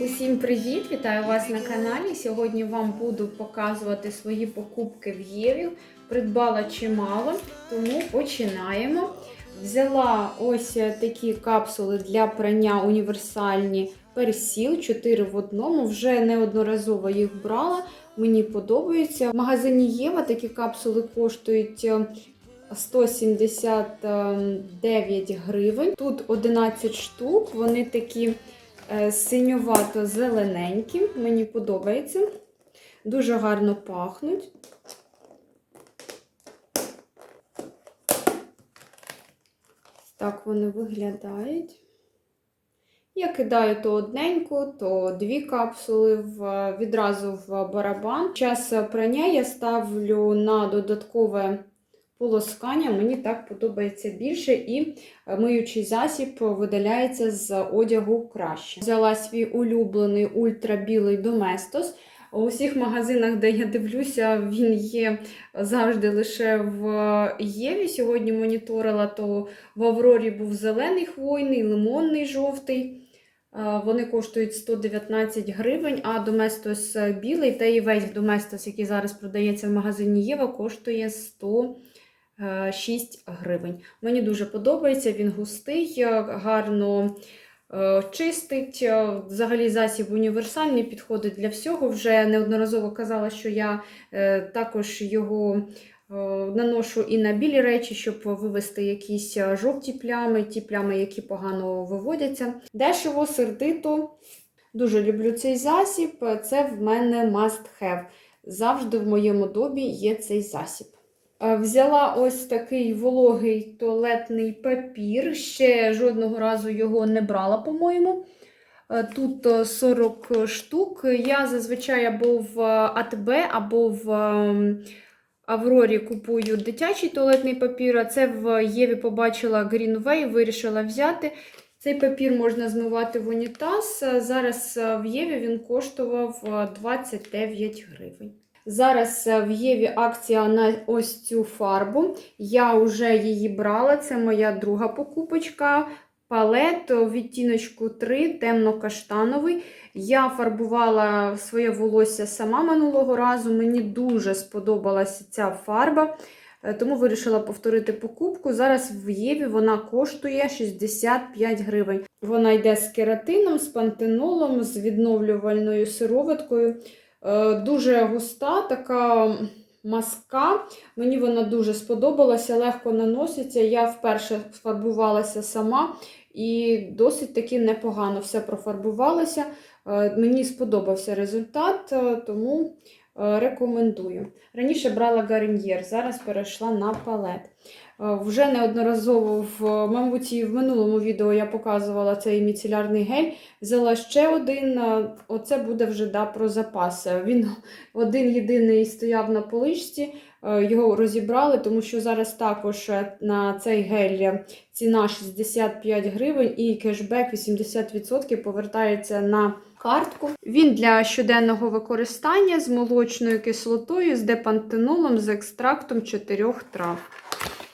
Усім привіт! Вітаю вас на каналі. Сьогодні вам буду показувати свої покупки в Єві. Придбала чимало, тому починаємо. Взяла ось такі капсули для прання універсальні персіл 4 в одному. Вже неодноразово їх брала. Мені подобається. В магазині Єва такі капсули коштують е, 179 гривень. Тут 11 штук. Вони такі е, синювато-зелененькі. Мені подобається. Дуже гарно пахнуть. Так вони виглядають. Я кидаю то одненьку, то дві капсули в, відразу в барабан. Час прання я ставлю на додаткове полоскання. Мені так подобається більше, і миючий засіб видаляється з одягу краще. Взяла свій улюблений ультрабілий Доместос. У усіх магазинах, де я дивлюся, він є завжди лише в Єві. Сьогодні моніторила, то в Аврорі був зелений хвойний, лимонний жовтий. Е, Вони коштують 119 гривень, а Доместос білий та і весь Доместос, який зараз продається в магазині Єва, коштує 106 гривень. Мені дуже подобається, він густий, е, гарно е, чистить. Е, Взагалі засіб універсальний, підходить для всього. Вже неодноразово казала, що я е, також його е, наношу і на білі речі, щоб вивести якісь е, жовті плями, ті плями, які погано виводяться. Дешево, сердито. Дуже люблю цей засіб. Це в мене must have. Завжди в моєму добі є цей засіб. Е, Взяла ось такий вологий туалетний папір. Ще жодного разу його не брала, по-моєму. Е, Тут е, 40 штук. Я зазвичай або в АТБ, або в ем, Аврорі купую дитячий туалетний папір, а це в Єві побачила Greenway, вирішила взяти. Цей папір можна змивати в унітаз. Е, Зараз е, в Єві він коштував е, 29 гривень. Зараз е, в Єві акція на ось цю фарбу. Я вже її брала, це моя друга покупочка. Палет відтіночку 3, темно-каштановий. Я фарбувала своє волосся сама минулого разу. Мені дуже сподобалася ця фарба, е, тому вирішила повторити покупку. Зараз в Єві вона коштує 65 гривень. Вона йде з кератином, з пантенолом, з відновлювальною сироваткою. Е, Дуже густа, така маска. Мені вона дуже сподобалася, легко наноситься. Я вперше фарбувалася сама і досить таки непогано все профарбувалося. Е, Мені сподобався результат, е, тому рекомендую. Раніше брала Гарньєр, зараз перейшла на палет. Е, Вже неодноразово, в, мабуть, і в минулому відео я показувала цей міцелярний гель. Взяла ще один, е, оце буде вже да, про запас. Він один єдиний стояв на поличці, е, його розібрали, тому що зараз також на цей гель ціна 65 гривень і кешбек 80% повертається на картку. Він для щоденного використання з молочною кислотою, з депантенолом, з екстрактом чотирьох трав.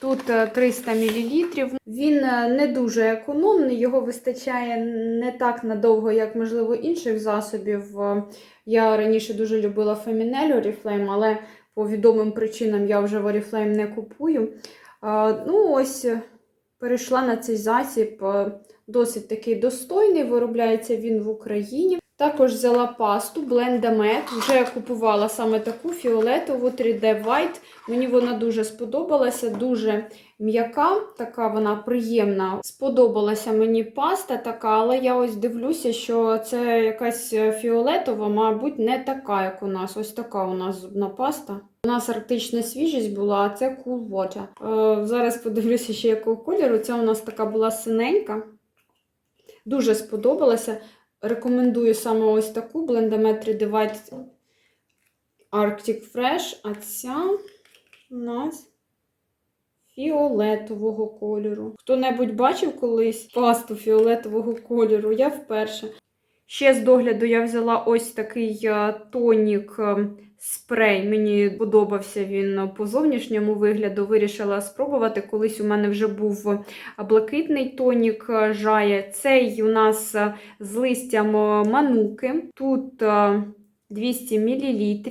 Тут е, 300 мл. Він е, не дуже економний, його вистачає не так надовго, як, можливо, інших засобів. Е, Я раніше дуже любила Feminel Oriflame, але по відомим причинам я вже в Oriflame не купую. Е, Ну, ось е, перейшла на цей засіб. е, Досить такий достойний, виробляється він в Україні. Також взяла пасту Blendamec, вже купувала саме таку фіолетову 3D White. Мені вона дуже сподобалася, дуже м'яка, така вона приємна. Сподобалася мені паста така, але я ось дивлюся, що це якась фіолетова, мабуть, не така, як у нас. Ось така у нас зубна паста. У нас арктична свіжість була, а це Cool Water. Е, зараз подивлюся ще якого кольору. Ця у нас така була синенька. Дуже сподобалася. Рекомендую саме ось таку Blendamet 3D Arctic Fresh, а ця у нас фіолетового кольору. Хто-небудь бачив колись пасту фіолетового кольору? Я вперше. Ще з догляду я взяла ось такий е, тонік е, спрей. Мені подобався він по зовнішньому вигляду. Вирішила спробувати. Колись у мене вже був блакитний тонік е, жає. Цей у нас е, з листям е, мануки. Тут е, 200 мл.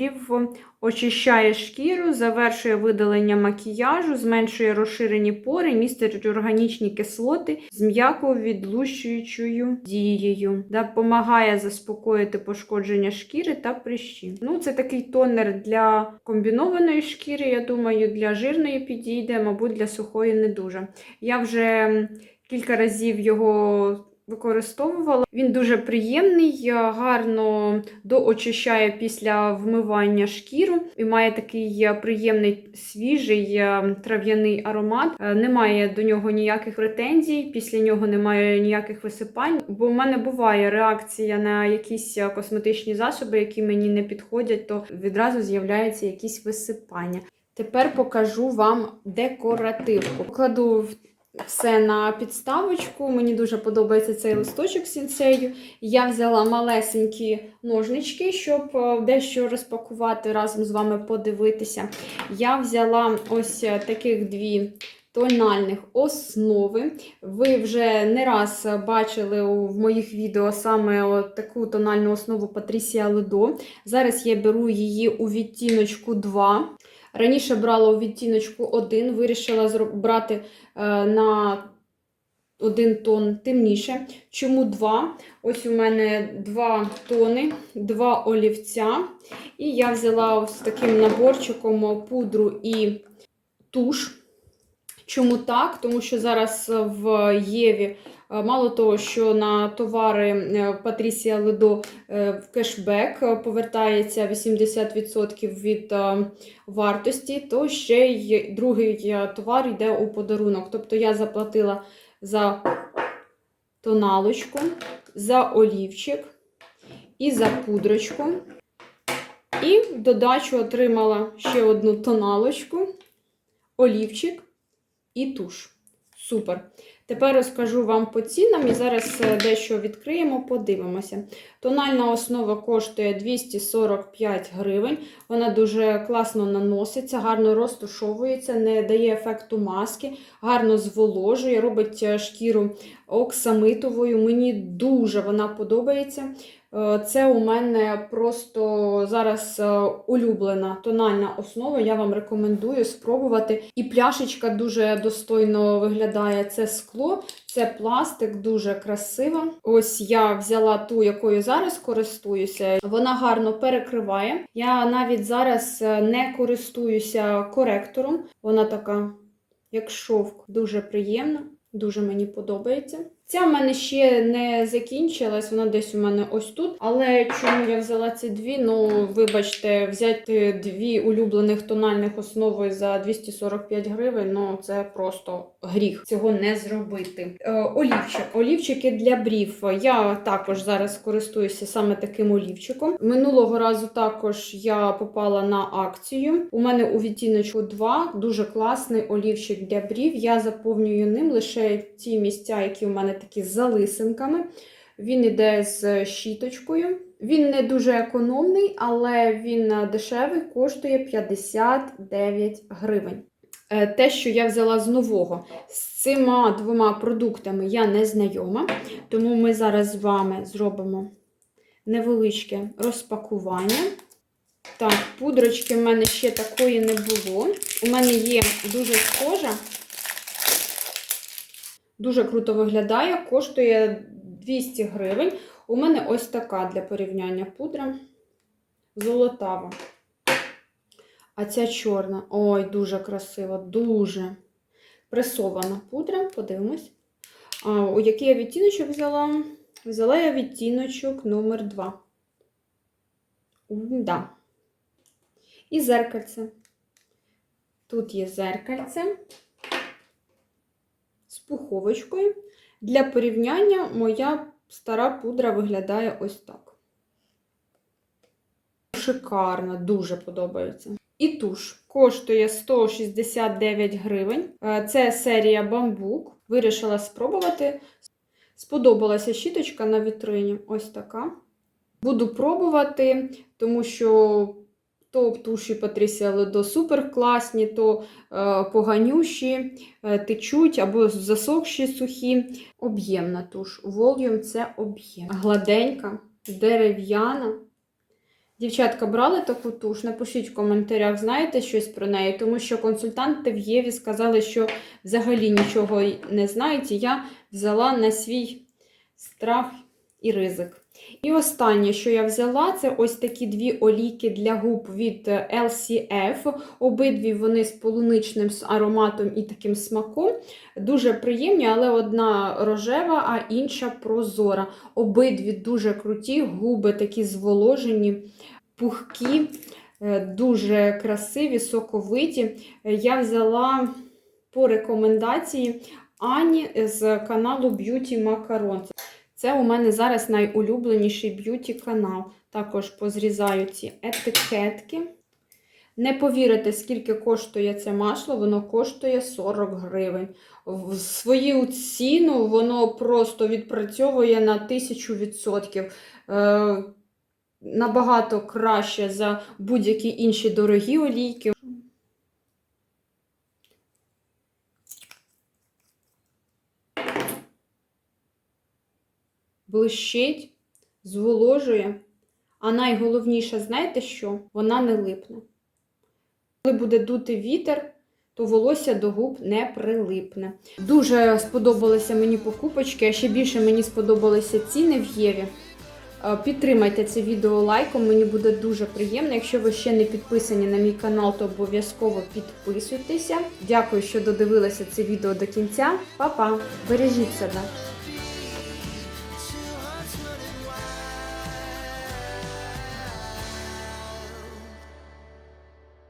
Очищає шкіру, завершує видалення макіяжу, зменшує розширені пори, містить органічні кислоти з м'яко відлущуючою дією, допомагає заспокоїти пошкодження шкіри та прищі. Ну, це такий тонер для комбінованої шкіри, я думаю, для жирної підійде, мабуть, для сухої не дуже. Я вже кілька разів його використовувала. Він дуже приємний, е, гарно доочищає після вмивання шкіру і має такий е, приємний свіжий е, трав'яний аромат. Немає до нього ніяких претензій, після нього немає ніяких висипань. Бо в мене буває реакція на якісь косметичні засоби, які мені не підходять, то відразу з'являється якісь висипання. Тепер покажу вам декоративку. Кладу в все на підставочку. Мені дуже подобається цей листочок сінсею. Я взяла малесенькі ножнички, щоб е, дещо розпакувати, разом з вами подивитися. Я взяла ось е, таких дві. Тональних основи. Ви вже не раз бачили в моїх відео саме таку тональну основу Patricia Ледо. Зараз я беру її у відтіночку 2. Раніше брала у відтіночку 1, вирішила брати е, на один тон темніше. Чому два? Ось у мене два тони, два олівця. І я взяла ось таким наборчиком пудру і туш. Чому так? Тому що зараз в Єві мало того, що на товари е, Патрісія Ледо е, в кешбек е, повертається 80% від е, вартості, то ще й другий е, товар йде у подарунок. Тобто я заплатила за тоналочку, за олівчик і за пудрочку. І в додачу отримала ще одну тоналочку, олівчик і туш. Супер. Тепер розкажу вам по цінам і зараз е, дещо відкриємо, подивимося. Тональна основа коштує 245 гривень. Вона дуже класно наноситься, гарно розтушовується, не дає ефекту маски, гарно зволожує, робить е, шкіру оксамитовою. Мені дуже вона подобається. Е, Це у мене просто зараз е, улюблена тональна основа. Я вам рекомендую спробувати. І пляшечка дуже достойно виглядає. Це скло, це пластик, дуже красива. Ось я взяла ту, якою зараз користуюся. Вона гарно перекриває. Я навіть зараз е, не користуюся коректором. Вона така, як шовк, дуже приємна. Дуже мені подобається. Ця в мене ще не закінчилась, вона десь у мене ось тут. Але чому я взяла ці дві? Ну, вибачте, взяти дві улюблених тональних основи за 245 гривень, ну це просто гріх цього не зробити. Е, олівчик. Олівчики для брів. Я також зараз користуюся саме таким олівчиком. Минулого разу також я попала на акцію. У мене у відтіночку 2 дуже класний олівчик для брів. Я заповнюю ним лише ті місця, які у мене такі з залисинками. Він іде з щіточкою. Він не дуже економний, але він е, дешевий, коштує 59 гривень. Е, Те, що я взяла з нового, з цими двома продуктами я не знайома, тому ми зараз з вами зробимо невеличке розпакування. Так, пудрочки в мене ще такої не було. У мене є дуже схожа. Дуже круто виглядає, коштує 200 гривень. У мене ось така для порівняння пудра. Золотава. А ця чорна. Ой, дуже красива, дуже пресована пудра. Подивимось. А, у який я відтіночок взяла? Взяла я відтіночок номер 2. Да. І зеркальце. Тут є зеркальце пуховочкою. Для порівняння моя стара пудра виглядає ось так. Шикарна, дуже подобається. І туш коштує 169 гривень. Е, Це серія бамбук. Вирішила спробувати. Сподобалася щіточка на вітрині. Ось така. Буду пробувати, тому що То туші Патрісія Ледо супер класні, то е, поганющі, е, течуть або засохші сухі. Об'ємна туш. Volume це об'єм. Гладенька, дерев'яна. Дівчатка, брали таку туш? Напишіть в коментарях, знаєте щось про неї, тому що консультанти в Єві сказали, що взагалі нічого не знають, і я взяла на свій страх і ризик. І останнє, що я взяла, це ось такі дві олійки для губ від е, LCF. Обидві вони з полуничним ароматом і таким смаком. Дуже приємні, але одна рожева, а інша прозора. Обидві дуже круті, губи такі зволожені, пухкі, е, дуже красиві, соковиті. Я взяла по рекомендації Ані з каналу Beauty Macaron. Це у мене зараз найулюбленіший б'юті канал. Також позрізаю ці етикетки. Не повірите, скільки коштує це масло, воно коштує 40 гривень. В свою ціну воно просто відпрацьовує на 1000%. Е, набагато краще за будь-які інші дорогі олійки. Блищить, зволожує. А найголовніше, знаєте що? Вона не липне. Коли буде дути вітер, то волосся до губ не прилипне. Дуже сподобалися мені покупочки, а ще більше мені сподобалися ціни в Єві. Е, Підтримайте це відео лайком, мені буде дуже приємно. Якщо ви ще не підписані на мій канал, то обов'язково підписуйтеся. Дякую, що додивилися це відео до кінця. Па-па! Бережіть себе!